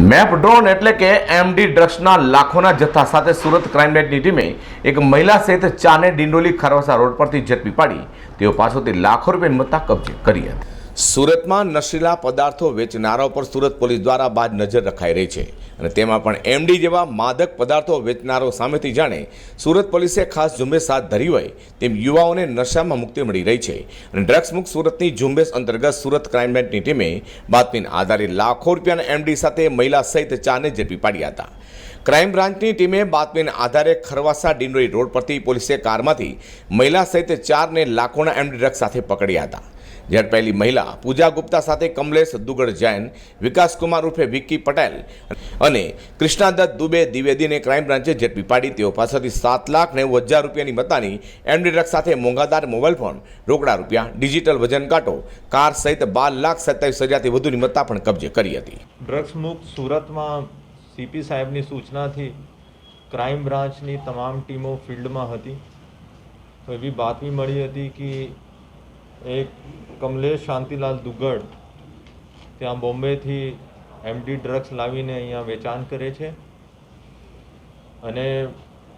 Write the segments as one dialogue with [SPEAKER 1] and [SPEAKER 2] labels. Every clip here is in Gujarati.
[SPEAKER 1] મેપ ડ્રોન એટલે કે એમડી ડ્રગ્સના લાખોના જથ્થા સાથે સુરત ક્રાઇમ ટીમે એક મહિલા સહિત ચાને ડિંડોલી ખારવાસા રોડ પરથી ઝડપી પાડી. તેઓ પાસેથી લાખો રૂપિયા મત્તા કબજે કરી હતી. સુરતમાં નશીલા પદાર્થો વેચનારાઓ પર સુરત પોલીસ દ્વારા બાદ નજર રખાઈ રહી છે. અને તેમાં પણ એમડી જેવા માદક પદાર્થો વેચનારો સામેથી જાણે સુરત પોલીસે ખાસ ઝુંબેશ હાથ ધરી હોય તેમ યુવાઓને નશામાં મુક્તિ મળી રહી છે. અને ડ્રગ્સ મુક્ત સુરતની ઝુંબેશ અંતર્ગત સુરત ક્રાઇમ બ્રાન્ચની ટીમે બાતમીના આધારે લાખો રૂપિયાના એમડી સાથે મહિલા સહિત ચારને ઝડપી પાડ્યા હતા. ક્રાઇમ બ્રાન્ચની ટીમે બાતમીના આધારે ખરવાસા ડિંડોરી રોડ પરથી પોલીસે કારમાંથી મહિલા સહિત ચારને લાખોના એમડી ડ્રગ્સ સાથે પકડ્યા હતા. ઝડપાયેલી મહિલા પૂજા ગુપ્તા સાથે કમલેશ દુગડ જૈન વિકાસકુમાર ઉર્ફે વિક્કી પટેલ અને કૃષ્ણાદત્ત દુબે દ્વિવેદીને ક્રાઇમ બ્રાન્ચે ઝડપી પાડી. તેઓ પાસેથી સાત લાખ નેવું હજાર રૂપિયાની મતાની એમડી ડ્રગ સાથે મોંઘાદાર મોબાઈલ ફોન, રોકડા રૂપિયા, ડિજિટલ વજન કાંટો, કાર સહિત બાર લાખ સત્તાવીસ હજારથી વધુની મત્તા પણ કબજે કરી હતી.
[SPEAKER 2] ડ્રગ્સ મુક્ત સુરતમાં સીપી સાહેબની સૂચનાથી ક્રાઇમ બ્રાન્ચની તમામ ટીમો ફિલ્ડમાં હતી. તો એવી બાતમી મળી હતી કે એક કમલેશ શાંતિલાલ દુગડ ત્યાં બોમ્બેથી એમડી ડ્રગ્સ લાવીને અહીંયા વેચાણ કરે છે. અને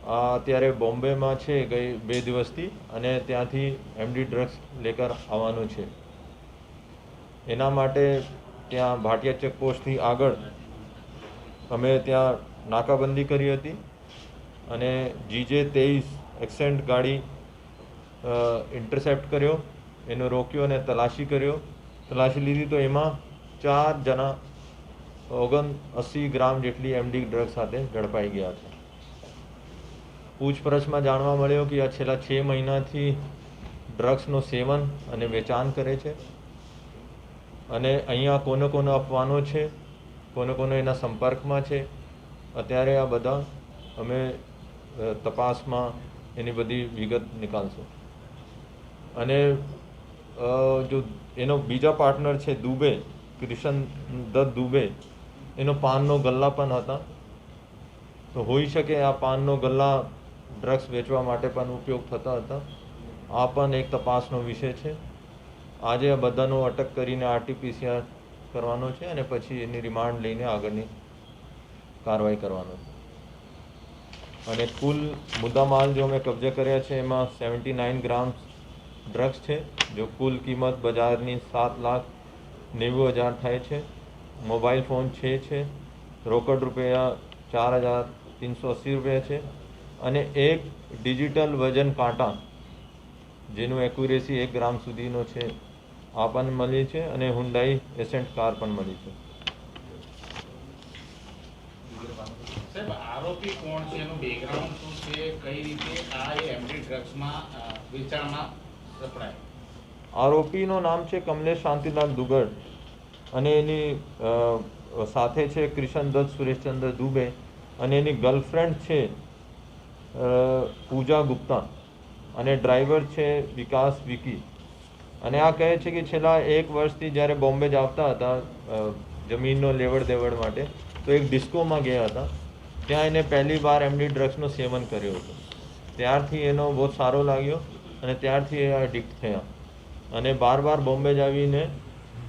[SPEAKER 2] આ અત્યારે બોમ્બેમાં છે ગઈ બે દિવસથી અને ત્યાંથી એમડી ડ્રગ્સ લેકર આવવાનું છે. એના માટે ત્યાં ભાટિયા ચેકપોસ્ટથી આગળ અમે ત્યાં નાકાબંધી કરી હતી અને જીજે તેવીસ એક્સેન્ટ ગાડી ઇન્ટરસેપ્ટ કર્યો. એનો રોક્યો અને તલાશી કર્યો. તલાશી લીધી તો એમાં ચાર જણા ઓગણ અસી ગ્રામ જેટલી એમડી ડ્રગ સાથે ઝડપાઈ ગયા છે. પૂછપરછમાં જાણવા મળ્યો કે આ છેલ્લા છ મહિનાથી ડ્રગ્સનું સેવન અને વેચાણ કરે છે અને અહીંયા કોને કોને આપવાનો છે, કોને કોને એના સંપર્કમાં છે. અત્યારે આ બધા અમે તપાસમાં એની બધી વિગત નીકાળશું. અને જો એનો બીજા પાર્ટનર છે દુબે ક્રિશન દત્ત દુબે, એનો પાનનો ગલ્લા પણ હતા. તો હોઈ શકે આ પાનનો ગલ્લા ડ્રગ્સ વેચવા માટે પણ ઉપયોગ થતા હતા. આ પણ એક તપાસનો વિષય છે. આજે આ બધાનો અટક કરીને આરટીપીસીઆર કરવાનો છે અને પછી એની રિમાન્ડ લઈને આગળની કાર્યવાહી કરવાનો છે. અને કુલ મુદ્દામાલ જો મેં કબજે કર્યા છે, એમાં સેવન્ટી નાઇન ગ્રામ ડ્રગ્સ છે, જો કુલ કિંમત બજારની સાત લાખ નેવું હજાર થાય છે. મોબાઈલ ફોન છે છે, રોકડ રૂપિયા ચાર હજાર ત્રણસો અસી રૂપિયા છે અને એક ડિજિટલ વજન કાંટા, જેનું એક્યુરેસી એક ગ્રામ સુધીનો છે, આ પણ મળી છે અને હુન્ડાઈ એસેન્ટ કાર પણ મળી છે.
[SPEAKER 3] આરોપી કોણ છે? એનું બેકગ્રાઉન્ડ શું છે? કઈ રીતે આ એમડી ડ્રગ્સમાં વેચાણમાં
[SPEAKER 2] આરોપીનું નામ છે કમલેશ શાંતિલાલ દુગડ અને એની સાથે છે ક્રિશનદત્ત દત્ત સુરેશચંદ્ર દુબે અને એની ગર્લફ્રેન્ડ છે પૂજા ગુપ્તા અને ડ્રાઈવર છે વિકાસ વિકી. અને આ કહે છે કે છેલ્લા એક વર્ષથી જ્યારે બોમ્બે જ આવતા હતા જમીનનો લેવડ દેવડ માટે, તો એક ડિસ્કોમાં ગયા હતા, ત્યાં એને પહેલી વાર એમની ડ્રગ્સનું સેવન કર્યું હતું. ત્યારથી એનો બહુ સારો લાગ્યો અને ત્યારથી એ એડિક્ટ થયા. અને બાર બાર બોમ્બે જ આવીને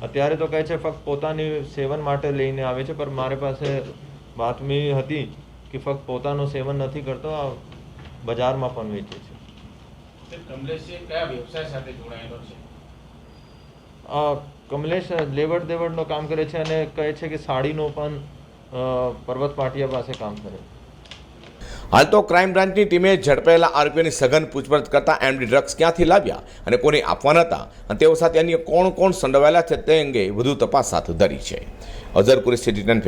[SPEAKER 2] અત્યારે તો કહે છે ફક્ત પોતાની સેવન માટે લઈને આવે છે પણ મારી પાસે બાતમી હતી કે ફક્ત પોતાનું સેવન નથી કરતો આ બજારમાં પણ વેચે છે. કમલેશ લેવડ દેવડનો કામ કરે છે અને કહે છે કે સાડીનું પણ પર્વત પાટિયા પાસે કામ કરે છે.
[SPEAKER 1] હાલ તો ક્રાઇમ બ્રાન્ચની ટીમે ઝડપાયેલા આરોપીઓની સઘન પૂછપરછ કરતા એમડી ડ્રગ્સ ક્યાંથી લાવ્યા અને કોને આપવાના હતા અને તેઓ સાથે અન્ય કોણ કોણ સંડોવાયેલા છે તે અંગે વધુ તપાસ હાથ ધરી છે. અઝરપુરી સિટી ટેન